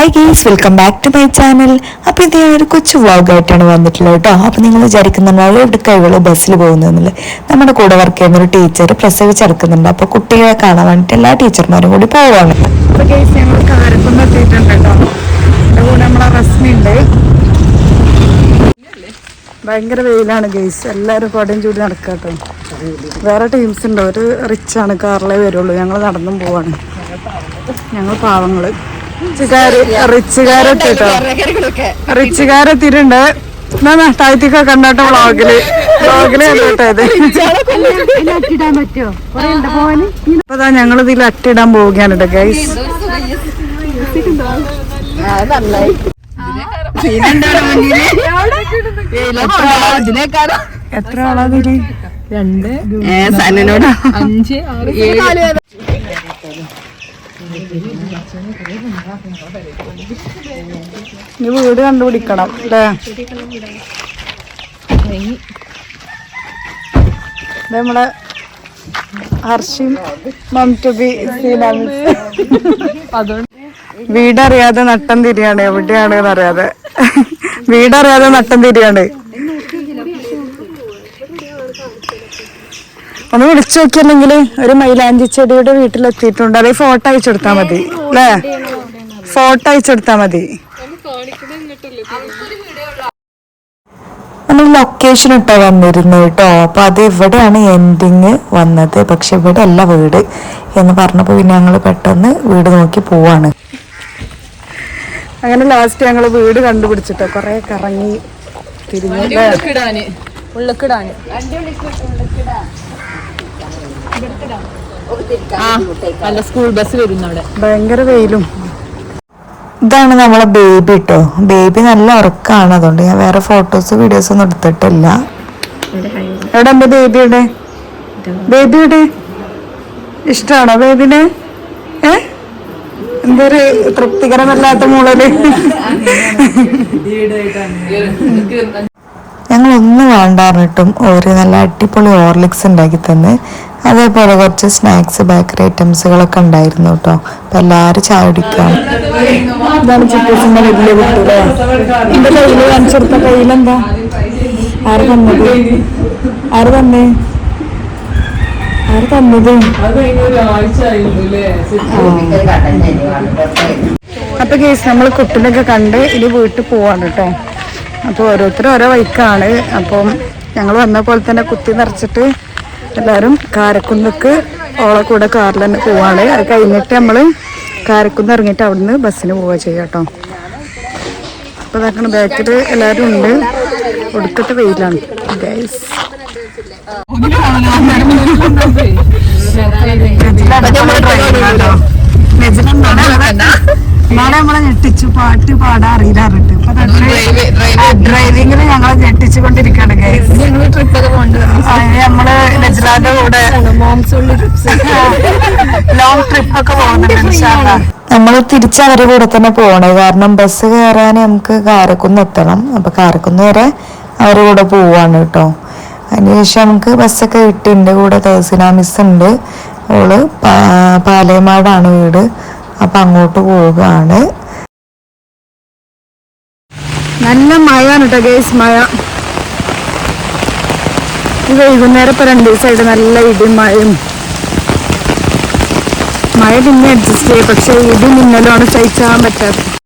Hi guys welcome back to my channel അപ്പോൾ ഇത് ഞാനൊരു കൊച്ചു വ്ളോഗായിട്ടാണ് വന്നിട്ടുള്ളത് കേട്ടോ. അപ്പോൾ നിങ്ങൾ വിചാരിക്കുന്നുണ്ടാവും ഇവിടെ ഇവൾ ബസ്സിൽ പോകുന്നതെന്നുള്ളത് നമ്മുടെ കൂടെ വർക്ക് ചെയ്യുന്ന ഒരു ടീച്ചർ പ്രസവിച്ചെടുക്കുന്നുണ്ട് അപ്പോൾ കുട്ടികളെ കാണാൻ വേണ്ടിയിട്ട് എല്ലാ ടീച്ചർമാരും കൂടി പോവാണ്. അപ്പോൾ കേസ് ഞങ്ങൾ കാരക്കുന്ന് എത്തിയിട്ടുണ്ട് കേട്ടോ. എന്റെ നമ്മളെ റസ്മിയുണ്ട് ഭയങ്കര വെയിലാണ് ഗെയ്സ് എല്ലാവരും കൊടയും ചൂടി നടക്കുക കേട്ടോ. വേറെ ടീംസ് ഉണ്ട്. ഒരു റിച്ചാണ് കാറിലേ വരുള്ളൂ. ഞങ്ങൾ നടന്നും പോവാണ്. ഞങ്ങൾ റിച്ചുകാര് റിച്ചുകാരെത്തി കേട്ടോ. റിച്ചുകാരെത്തിയിട്ടുണ്ട് എന്നാ താഴ്ത്തിക്ക കണ്ടാട്ടോ വ്ളോഗിൽ. വ്ളോഗിൽ കണ്ടോട്ടെ അപ്പൊ ഞങ്ങളിതിൽ ഞങ്ങൾ ഇതിൽ അറ്റിടാൻ പോവുകയാണ് കേട്ടോ ഗൈസ് എത്ര ആളാ രണ്ട് സനനോട്. അഞ്ച് ആറ് ഏഴ് നീ വീട് കണ്ടുപിടിക്കണം അല്ലേ? നമ്മളെ ഹർഷിം മം ടു ബി വീടറിയാതെ നട്ടം തിരിയാണ് എവിടെയാണ് എന്നറിയാതെ. വീടറിയാതെ നട്ടം തിരിയാണ്. ഒന്ന് വിളിച്ചു നോക്കിയില്ലെങ്കിൽ ഒരു മൈലാഞ്ചി ചെടിയുടെ വീട്ടിലെത്തിയിട്ടുണ്ട്. അല്ലെങ്കിൽ ഫോട്ടോ അയച്ചെടുത്താൽ മതി. അല്ലേ? ഫോട്ടോ അയച്ചെടുത്താൽ മതി. നമ്മൾ ലൊക്കേഷൻ ഇട്ടാ വന്നിരുന്നു കേട്ടോ. അപ്പോൾ അത് ഇവിടെയാണ് എൻഡിങ് വന്നത്. പക്ഷെ ഇവിടെ അല്ല വീട് എന്ന് പറഞ്ഞപ്പോൾ പിന്നെ ഞങ്ങൾ പെട്ടെന്ന് വീട് നോക്കി പോവാണ്. അങ്ങനെ ലാസ്റ്റ് ഞങ്ങൾ വീട് കണ്ടുപിടിച്ചിട്ടോ കൊറേ കറങ്ങി തിരിഞ്ഞു ല്ലേ? നല്ല സ്കൂൾ ബസ് വരുന്നു അവിടെ ഭയങ്കര വെയിലും. ഇതാണ് നമ്മളെ ബേബി കേട്ടോ ബേബി നല്ല ഉറക്കാണ്. അതുകൊണ്ട് ഞാൻ വേറെ ഫോട്ടോസ് വീഡിയോസ് ഒന്നും എടുത്തിട്ടില്ല. എവിടെ എന്റെ ബേബിയുടെ ബേബിയുടെ ഇഷ്ടാണോ ബേബിനെ ഏ? എന്തൊരു തൃപ്തികരമല്ലാത്ത മൂളൽ. ഒന്നും വേണ്ടാറിട്ടും ഒരു നല്ല അടിപൊളി ഓർലിക്സ് ഉണ്ടാക്കി തന്ന്. അതേപോലെ കുറച്ച് സ്നാക്സ് ബേക്കറി ഐറ്റംസുകളൊക്കെ ഉണ്ടായിരുന്നു കേട്ടോ. അപ്പം എല്ലാവരും ചായ കുടിക്കാം അപ്പൊ കേസ് നമ്മൾ കുട്ടിനൊക്കെ കണ്ട് ഇനി വീട്ടിൽ പോവാണ് കേട്ടോ. അപ്പോൾ ഓരോരുത്തരും ഓരോ വൈക്കാണ് അപ്പം ഞങ്ങൾ വന്ന പോലെ തന്നെ കുത്തി നിറച്ചിട്ട് എല്ലാവരും കാരക്കുന്നക്ക് ഓളെ കൂടെ കാറിൽ തന്നെ പോവാണ്. അത് കഴിഞ്ഞിട്ട് നമ്മൾ കാരക്കുന്ന് ഇറങ്ങിയിട്ട് അവിടുന്ന് ബസ്സിന് പോവുക ചെയ്യാം കേട്ടോ. അപ്പോൾ ഇതാക്കണം ബാക്കിൽ എല്ലാവരും ഉണ്ട്. ഒടുക്കത്തെ വെയിലാണ് ഗൈസ് നാളെ നമ്മളെ ഞെട്ടിച്ചു പാട്ട് പാടാൻ അറിയില്ല ഡ്രൈവിംഗിൽ ഞങ്ങളെ ഞെട്ടിച്ചു കൊണ്ടിരിക്കുകയാണ് ട്രിപ്പൊക്കെ നമ്മൾ നജ്ലാന്റെ കൂടെ ലോങ് ട്രിപ്പ് ഒക്കെ. പോകുന്നുണ്ട്. നമ്മൾ തിരിച്ച് അവരുടെ കൂടെ തന്നെ പോകണേ. കാരണം ബസ് കയറാൻ നമുക്ക് കാരക്കുന്ന് എത്തണം. അപ്പൊ കാരക്കുന്ന് വരെ അവരുടെ കൂടെ പോവാണ് കേട്ടോ. അതിനുശേഷം നമുക്ക് ബസ്സൊക്കെ കിട്ടി എന്റെ കൂടെ തേസിനാമിസ് ഉണ്ട് ഓൾ പാലയമാടാണ് പാലേമാടാണ് വീട്. അപ്പം അങ്ങോട്ട് പോവുകയാണ്. നല്ല മഴയാണ് കേട്ടോ ഗേസ് മഴ. ഈ വൈകുന്നേരം ഇപ്പൊ രണ്ടു ദിവസമായിട്ട് നല്ല ഇടിയും മഴയും. മഴ പിന്നെ അഡ്ജസ്റ്റ് ചെയ്യും പക്ഷെ ഇടി മിന്നലാണ് സഹിച്ചാൻ പറ്റാത്തത്